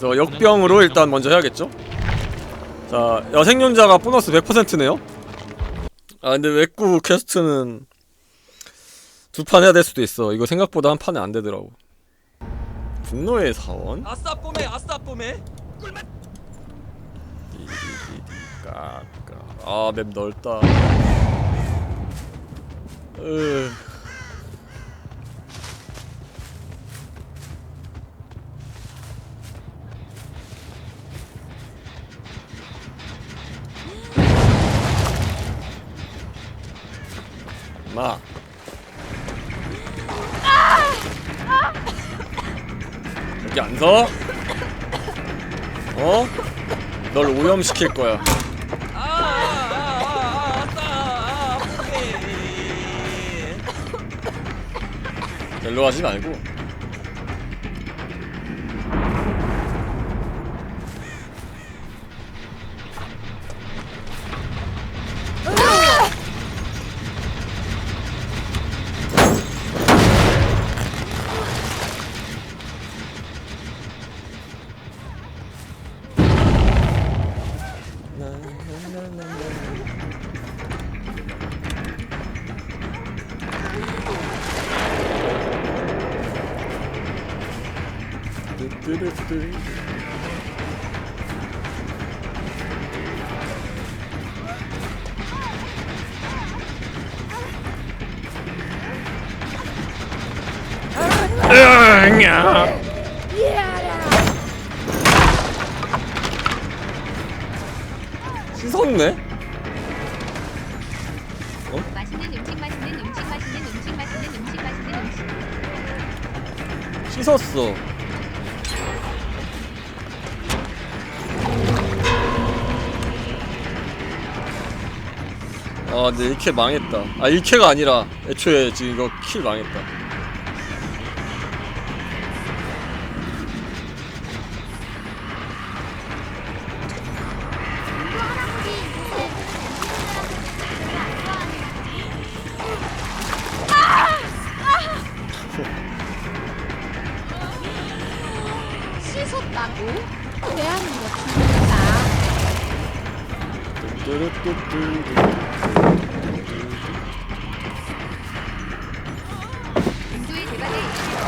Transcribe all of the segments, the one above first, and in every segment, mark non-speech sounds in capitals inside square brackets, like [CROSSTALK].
그래서 역병으로 일단 먼저 해야겠죠? 자, 야 생존자가 보너스 100%네요? 아, 근데 외구 퀘스트는 두 판 해야 될 수도 있어. 이거 생각보다 한 판에 안 되더라고. 분노의 사원? 아싸 뽀메 아싸 뽀메 까까. 아, 맵 넓다. 으. 마. 여기 안 서? 어? 널 오염시킬 거야. 아 별로 하지 말고. 뚜뚜뚜뚜. 으냐. 씻었네? 맛있는 음식 맛있는 음식 맛있는 음식 맛있는 음식 맛있는 음식 씻었어. 아, 근데 1캐 망했다. 아, 1캐가 아니라 애초에 지금 이거 킬 망했다.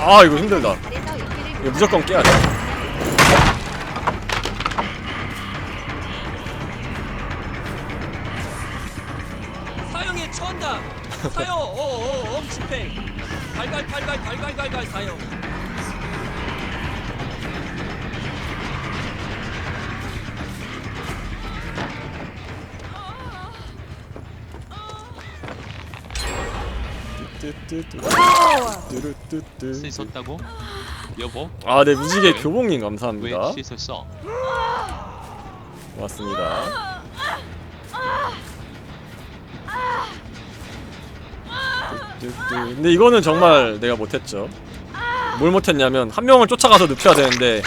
아, 이거 힘들다. 이거 무조건 깨야 돼. 사형에 처한다 사형 어어 엄집행 갈갈 갈갈 갈갈 갈갈 사형 뚜뚜뚜. 뚜루뚜뚜. 씻었다고? 여보 아, 네, 무지개 왜 감사합니다. 씻었어? 고맙습니다. 뚜뚜뚜. 근데 이거는 정말 내가 못했죠. 뭘 못했냐면 한 명을 쫓아가서 눕혀야 되는데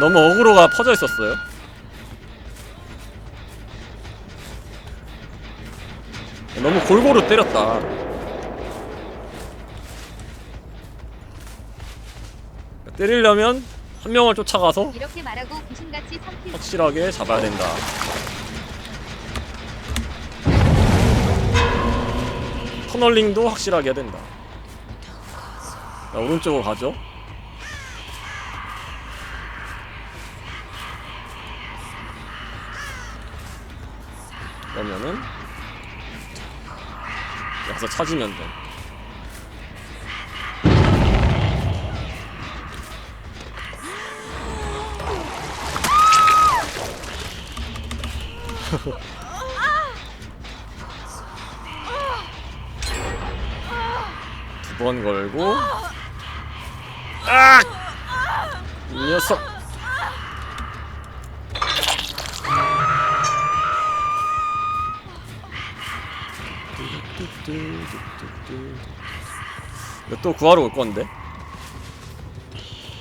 너무 어그로가 퍼져 있었어요. 너무 골고루 때렸다. 때리려면 한 명을 쫓아가서 이렇게 말하고 귀신같이 삼킬 확실하게 잡아야 된다. 터널링도 확실하게 해야 된다. 자, 오른쪽으로 가죠. 그러면은 여기서 찾으면 돼. [LAUGHS] 두 번 걸고. 아! 이 녀석. 또 구하러 올 건데?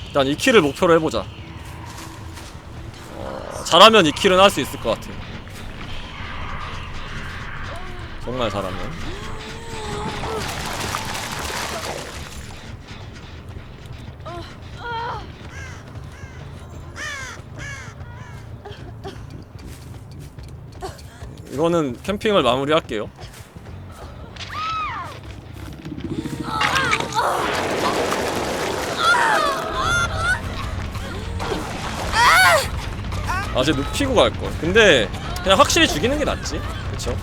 일단 이 킬을 목표로 해보자. 어, 잘하면 이 킬은 할 수 있을 것 같아 정말 잘하면 이거는 캠핑을 마무리할게요. 아직 눕히고 갈걸. 근데 그냥 확실히 죽이는 게 낫지? 그쵸?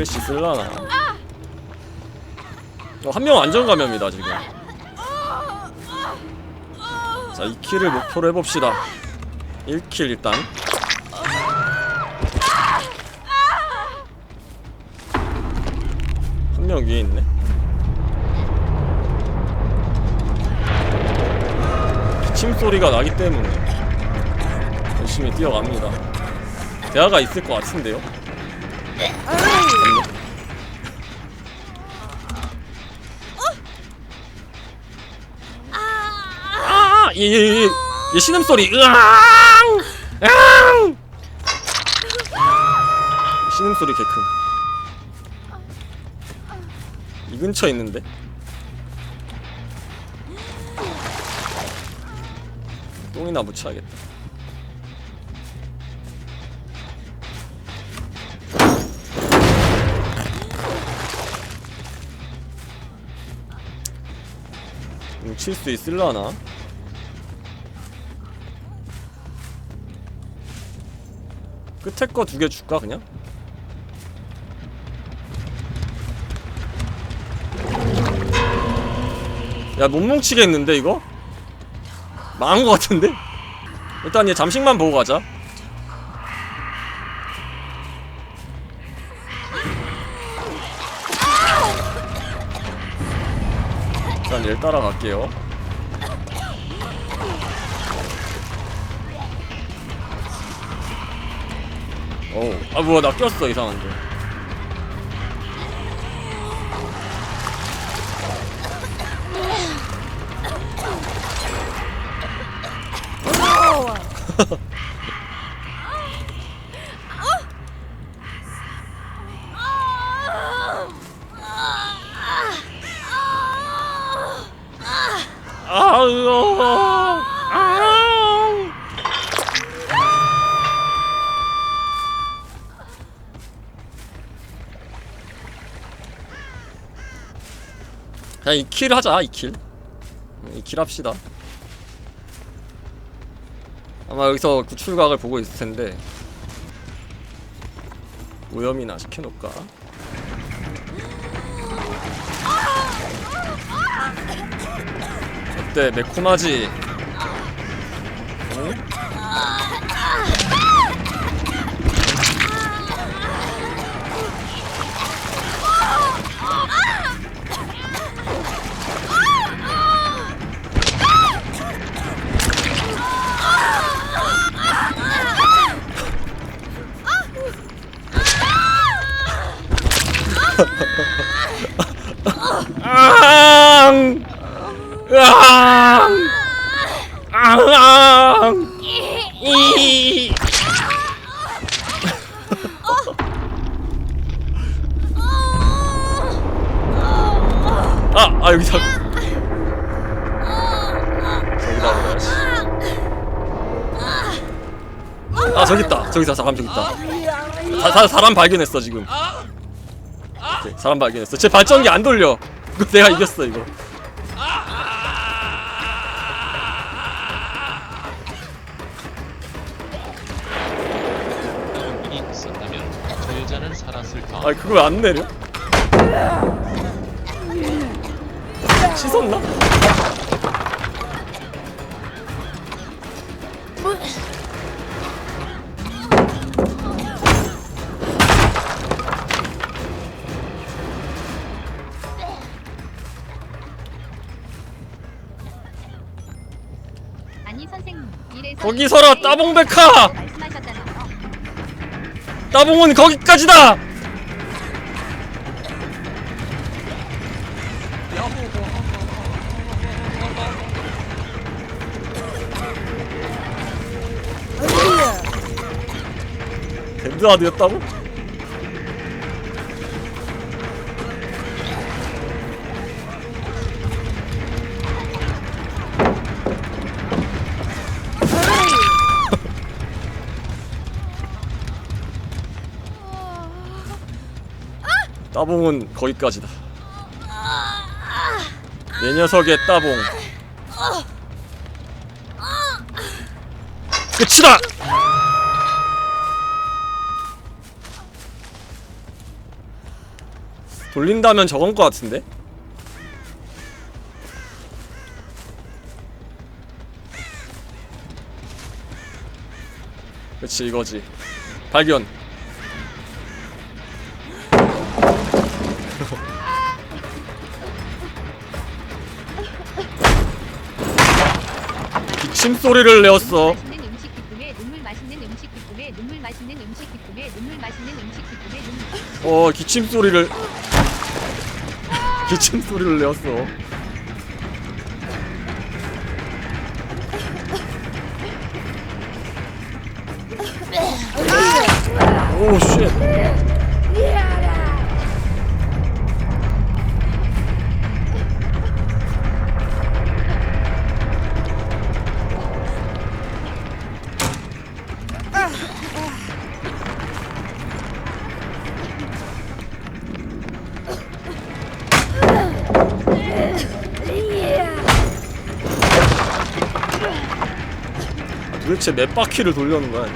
프레시 쓸라나. 어, 한 명 안전 감염이다 지금. 자, 2킬을 목표로 해봅시다. 1킬 일단. 한 명 위에 있네. 기침 소리가 나기 때문에 열심히 뛰어갑니다. 대화가 있을 것 같은데요? 없네. 아, 예, 예, 예. 얘 신음 소리. 으앙! 으앙! 신음 소리 개큰. 이 근처에 있는데. 똥이나 묻혀야겠다. 뭉칠 수 있을라나? 끝에 거 두 개 줄까 그냥? 야 못 뭉치겠는데 이거? 망한 거 같은데? 일단 얘 잠식만 보고 가자 일단 얘 따라갈게요 어우 아 뭐야 나 꼈어 이상한데 [LAUGHS] 그냥 2킬 하자 2킬 2킬 합시다 아마 여기서 구출각을 보고 있을 텐데 오염이나 시켜놓을까 어때 매콤하지? 응? 저기 있다. 저기 있다. 사람 저기 있다. 사, 사, 사람 발견했어 지금. 오케이, 사람 발견했어. 제 발전기 안 돌려. 이거 내가 이겼어 이거. 용인이 있었다면 저 여자는 살았을 터. 아 그걸 안 내려? 씻었나? 거기 서라 따봉백화! 따봉은 거기까지다! 밴드하드였다고? 따봉은 거기까지다. 내 녀석의 따봉. 끝이다. 돌린다면 저건 것 같은데? 그치 이거지 발견 기쁨에 눈물 어 기침 소리를. 기침 소리를 내었어. 오 쉣 도대체 몇 바퀴를 돌려는 거야?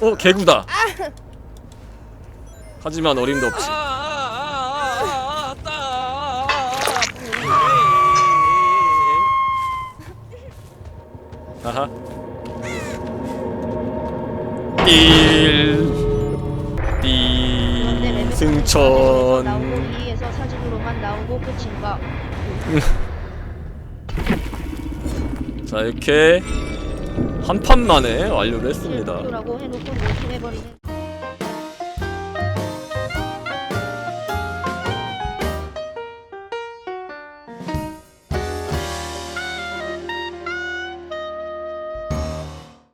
어? 어 개구다. 하지만 어림도 없지. 아하. 딜. 천. 나오고 2에서 사진으로만 나오고 끝인가? 자 이렇게 한 판 만에 완료를 했습니다. 라고 해놓고 노팅해버리는